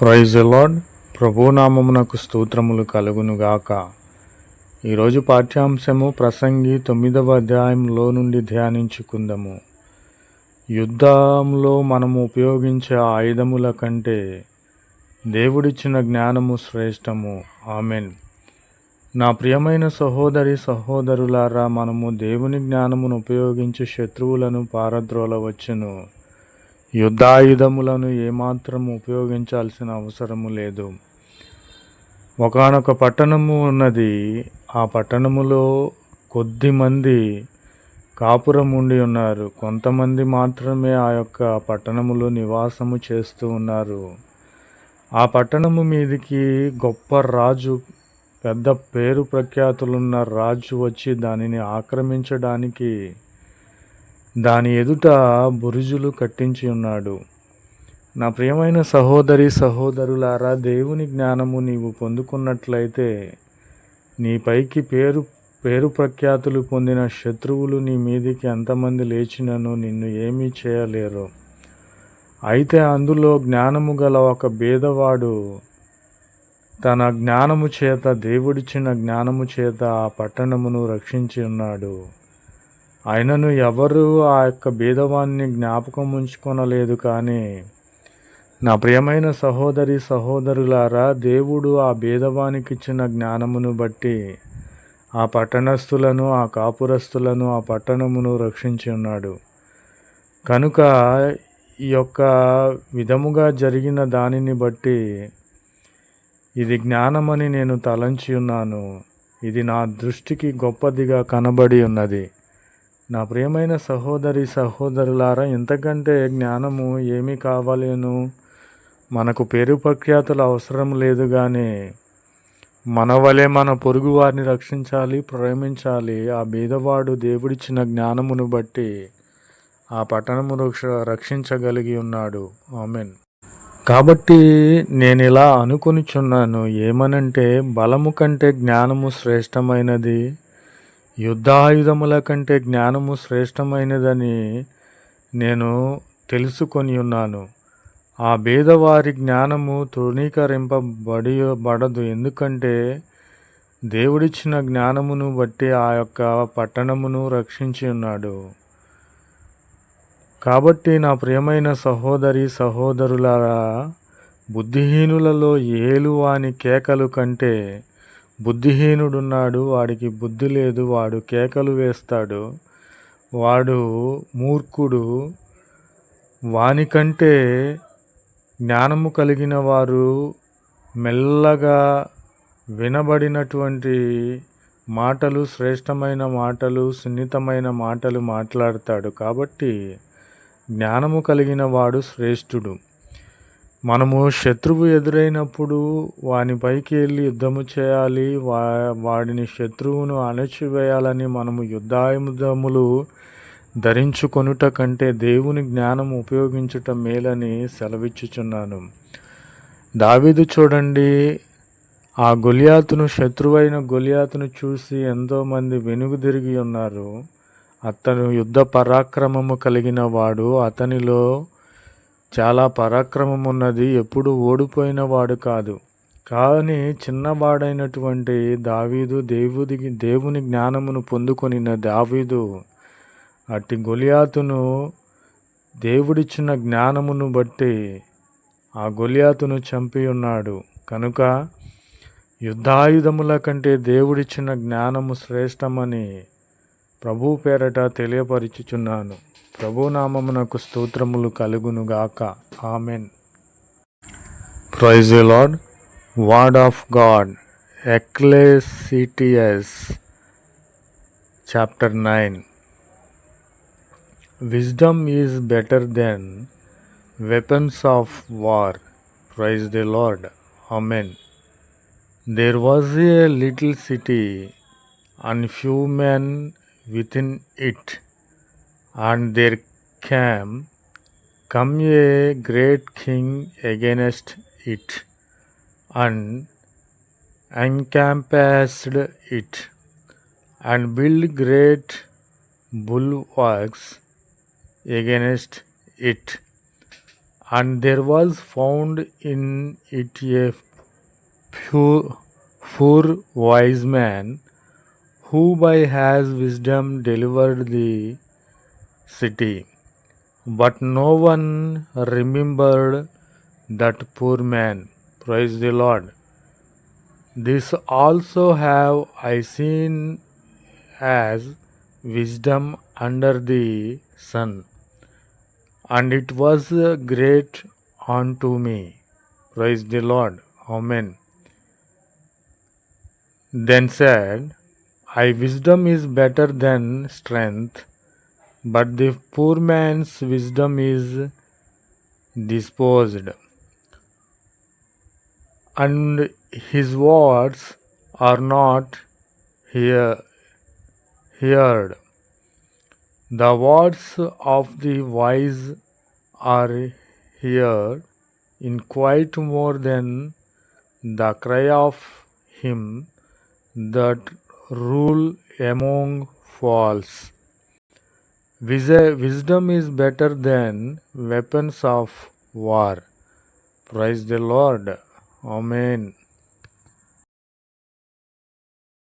Praise lord ప్రభునామమునకు స్తోత్రములు కలుగునుగాక. ఈరోజు పాఠ్యాంశము ప్రసంగి తొమ్మిదవ అధ్యాయంలో నుండి ధ్యానించుకుందాము. యుద్ధంలో మనము ఉపయోగించే ఆయుధముల కంటే దేవుడిచ్చిన జ్ఞానము శ్రేష్టము. ఆమెన్. నా ప్రియమైన సహోదరి సహోదరులారా మనము దేవుని జ్ఞానమును ఉపయోగించి శత్రువులను పారద్రోలవచ్చును. యుద్ధాయుధములను ఏమాత్రం ఉపయోగించాల్సిన అవసరము లేదు. ఒకానొక పట్టణము ఉన్నది. ఆ పట్టణములో కొద్ది మంది కాపురం ఉండి ఉన్నారు. కొంతమంది మాత్రమే ఆ యొక్క పట్టణములో నివాసము చేస్తూ ఉన్నారు. ఆ పట్టణము మీదికి గొప్ప రాజు పెద్ద పేరు ప్రఖ్యాతులున్న రాజు వచ్చి దానిని ఆక్రమించడానికి దాని ఎదుట బురుజులు కట్టించి ఉన్నాడు. నా ప్రియమైన సహోదరి సహోదరులారా దేవుని జ్ఞానము నీవు పొందుకున్నట్లయితే నీ పైకి పేరు పేరు ప్రఖ్యాతులు పొందిన శత్రువులు నీ మీదికి ఎంతమంది లేచినను నిన్ను ఏమీ చేయలేరు. అయితే అందులో జ్ఞానము గల ఒక భేదవాడు తన జ్ఞానము చేత దేవుడిచ్చిన జ్ఞానము చేత ఆ పట్టణమును రక్షించి ఉన్నాడు. ఆయనను ఎవరు ఆ యొక్క భేదవాన్ని జ్ఞాపకం ఉంచుకొనలేదు కానీ నా ప్రియమైన సహోదరి సహోదరులారా దేవుడు ఆ భేదవానికి ఇచ్చిన జ్ఞానమును బట్టి ఆ పట్టణస్థులను ఆ కాపురస్తులను ఆ పట్టణమును రక్షించి ఉన్నాడు. కనుక ఈ యొక్క విధముగా జరిగిన దానిని బట్టి ఇది జ్ఞానమని నేను తలంచి ఉన్నాను. ఇది నా దృష్టికి గొప్పదిగా కనబడి ఉన్నది. నా ప్రియమైన సహోదరి సహోదరులారా ఇంతకంటే జ్ఞానము ఏమి కావాలేను. మనకు పేరు ప్రఖ్యాతులు అవసరం లేదు కానీ మన వలె మన పొరుగు వారిని రక్షించాలి ప్రేమించాలి. ఆ బీదవాడు దేవుడిచ్చిన జ్ఞానమును బట్టి ఆ పట్టణము రక్ష రక్షించగలిగి ఉన్నాడు. ఆమెన్. కాబట్టి నేను ఇలా అనుకునిచున్నాను ఏమనంటే బలము కంటే జ్ఞానము శ్రేష్టమైనది. యుద్ధాయుధముల కంటే జ్ఞానము శ్రేష్టమైనదని నేను తెలుసుకొని ఉన్నాను. ఆ భేదవారి జ్ఞానము తృణీకరింపబడి బడదు. ఎందుకంటే దేవుడిచ్చిన జ్ఞానమును బట్టి ఆ యొక్క పట్టణమును రక్షించి ఉన్నాడు. కాబట్టి నా ప్రియమైన సహోదరి సహోదరులారా బుద్ధిహీనులలో ఏలువాని కేకలు కంటే బుద్ధిహీనుడున్నాడు వాడికి బుద్ధి లేదు వాడు కేకలు వేస్తాడు వాడు మూర్ఖుడు వానికంటే జ్ఞానము కలిగిన వారు మెల్లగా వినబడినటువంటి మాటలు శ్రేష్టమైన మాటలు సున్నితమైన మాటలు మాట్లాడతాడు. కాబట్టి జ్ఞానము కలిగిన వాడు శ్రేష్ఠుడు. మనము శత్రువు ఎదురైనప్పుడు వానిపైకి వెళ్ళి యుద్ధము చేయాలి వా వాడిని శత్రువును అణచివేయాలని మనము యుద్ధాయుధములు ధరించుకొనుట కంటే దేవుని జ్ఞానం ఉపయోగించుట మేలని సెలవిచ్చుచున్నాను. దావీదు చూడండి ఆ గొలియాతును శత్రువైన గొలియాతును చూసి ఎంతోమంది వెనుగుదిరిగి ఉన్నారు. అతను యుద్ధ పరాక్రమము కలిగిన వాడు అతనిలో చాలా పరాక్రమం ఉన్నది ఎప్పుడు ఓడిపోయిన వాడు కాదు. కానీ చిన్నవాడైనటువంటి దావీదు దేవుడికి దేవుని జ్ఞానమును పొందుకొనిన దావీదు అట్టి గొలియాతును దేవుడిచ్చిన జ్ఞానమును బట్టి ఆ గొలియాతును చంపి ఉన్నాడు. కనుక యుద్ధాయుధముల కంటే దేవుడిచ్చిన జ్ఞానము శ్రేష్టమని ప్రభు పేరట తెలియపరుచుచున్నాను. ప్రభునామమునకు స్తోత్రములు కలుగునుగాక. Amen. Praise Lord. Word of God. Ecclesiastes. Chapter nine. Wisdom is better than weapons of war. Praise the Lord. Amen. There was a little city and few men within it, and there came come a great king against it, and encompassed it, and built great bulwarks against it, and there was found in it a pure, poor wise man who by his wisdom delivered the city. But no one remembered that poor man. Praise the Lord. This also have I seen as wisdom under the sun, and it was great unto me. Praise the Lord. Amen. Then said, I wisdom is better than strength, but the poor man's wisdom is disposed, and his words are not hear, heard. The words of the wise are heard in quite more than the cry of him that rule among false. Wisdom is better than weapons of war. Praise the Lord. Amen.